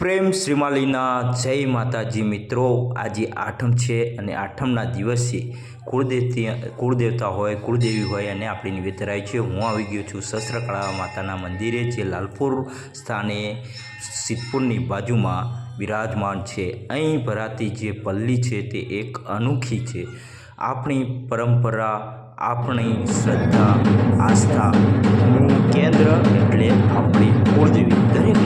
પ્રેમ શ્રીમાલીના જય માતાજી મિત્રો, આજે આઠમ છે અને આઠમના દિવસે કુળદેવતી, કુળદેવતા હોય, કુળદેવી હોય અને આપણી નિવેદ ધરાય છે. હું આવી ગયો છું શસ્ત્રકળા માતાના મંદિરે, જે લાલપુર સ્થાને સિદ્ધપુરની બાજુમાં બિરાજમાન છે. અહીં ભરાતી જે પલ્લી છે તે એક અનોખી છે. આપણી પરંપરા, આપણી શ્રદ્ધા આસ્થાનું કેન્દ્ર એટલે આપણી કુળદેવી. એકવાર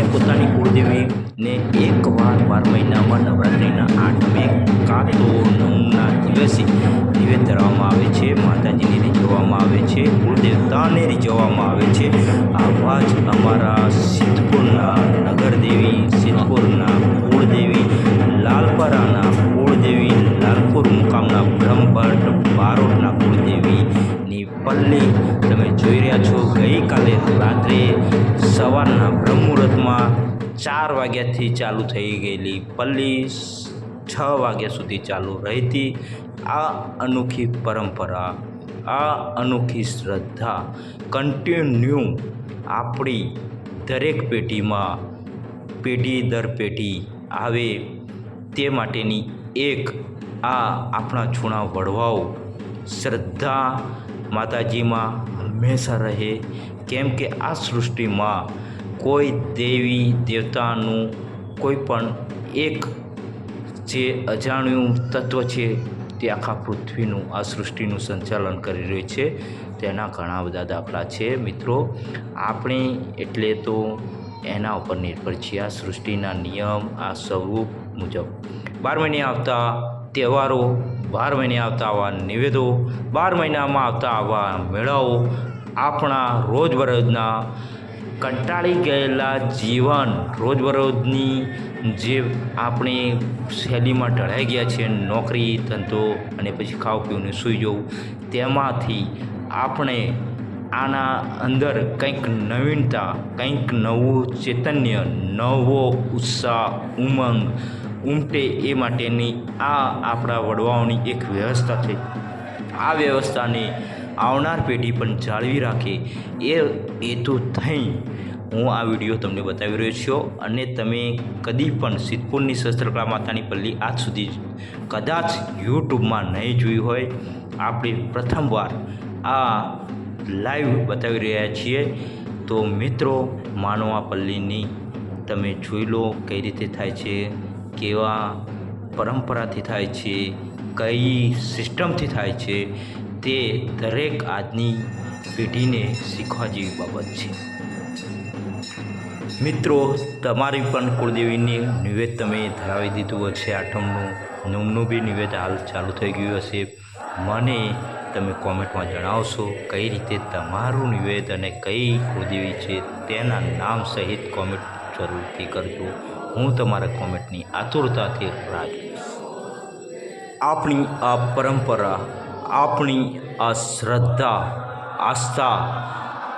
બાર મહિનામાં નવરાત્રિના આઠમે કાં તો નવમના દિવસે નિવેદ ધરવામાં આવે છે. માતાજીને રીઝવવામાં આવે છે. કુળદેવતાને રીઝવવામાં આવે છે. આવા જ અમારા સિદ્ધપુરના નગરદેવી, સિદ્ધપુરના કુળદેવી, લાલપરાના કુળદેવી, લાલપુર મુકામના બ્રહ્મભટ્ટ, બારોટના કુળદેવીની પલ્લી તમે જોઈ રહ્યા છો. ગઈકાલે રાત્રે સવારના બ્રહ્મુહૂર્તમાં ચાર વાગ્યાથી ચાલુ થઈ ગયેલી પલ્લી છ વાગ્યા સુધી ચાલુ રહેતી આ અનોખી પરંપરા, આ અનોખી શ્રદ્ધા કન્ટિન્યુ આપણી દરેક પેઢીમાં પેઢી દર પેઢી આવે તે માટેની એક આ આપણા જૂના વડવાઓ. શ્રદ્ધા માતાજીમાં હંમેશા રહે. કેમ કે આ સૃષ્ટિમાં કોઈ દેવી દેવતાનું કોઈ પણ એક જે અજાણ્યું તત્વ છે તે આખા પૃથ્વીનું, આ સૃષ્ટિનું સંચાલન કરી રહ્યું છે. તેના ઘણા બધા દાખલા છે. મિત્રો, આપણે એટલે તો એના ઉપર નિર્ભર છીએ. આ સૃષ્ટિના નિયમ, આ સ્વરૂપ મુજબ. બાર મહિને આવતા તહેવારો, બાર મહિને આવતા આવા નિવેદો, બાર મહિનામાં આવતા આવા મેળાઓ, આપણા રોજબરોજના કંટાળી ગયેલા જીવન રોજબરોજની જે આપણે શૈલીમાં ઢળાઈ ગયા છે, નોકરી, ધંધો અને પછી ખાવું પીવું સૂઈ જવું, તેમાંથી આપણે આના અંદર કંઈક નવીનતા, કંઈક નવું ચૈતન્ય, નવો ઉત્સાહ, ઉમંગ ઉમટે એ માટેની આ આપણા વડવાઓની એક વ્યવસ્થા છે. આ વ્યવસ્થાને આવનાર પેઢી પણ જાળવી રાખે. એ હેતુ થઈ હું આ વીડિયો તમને બતાવી રહ્યો છું અને તમે કદી પણ સિદ્ધપુરની શસ્ત્રકળા માતાની પલ્લી આજ સુધી કદાચ યુટ્યુબમાં નહીં જોઈ હોય. આપણે પ્રથમવાર આ લાઈવ બતાવી રહ્યા છીએ. તો મિત્રો માનવા પલ્લીની તમે જોઈ લો કઈ રીતે થાય છે, કેવા પરંપરાથી થાય છે કઈ સિસ્ટમથી થાય છે તે દરેક આજની પેઢીને શીખવા જેવી બાબત છે. મિત્રો, તમારી પણ કુળદેવીની નિવેદ તમે ધરાવી દીધું હશે. આઠમનું નવમનું બી નિવેદ હાલ ચાલુ થઈ ગયું હશે. મને તમે કોમેન્ટમાં જણાવશો કઈ રીતે તમારું નિવેદ અને કઈ કુળદેવી છે તેના નામ સહિત કોમેન્ટ જરૂરથી કરજો. હું તમારા કોમેન્ટની આતુરતાથી રાહ આપણી આ પરંપરા, આપણી આ શ્રદ્ધા, આસ્થા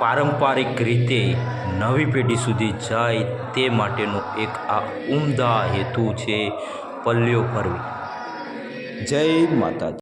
પારંપરિક રીતે નવી પેઢી સુધી જાય તે માટેનો એક આ ઉમદા હેતુ છે પલ્લીઓ ભરવી જય માતાજી.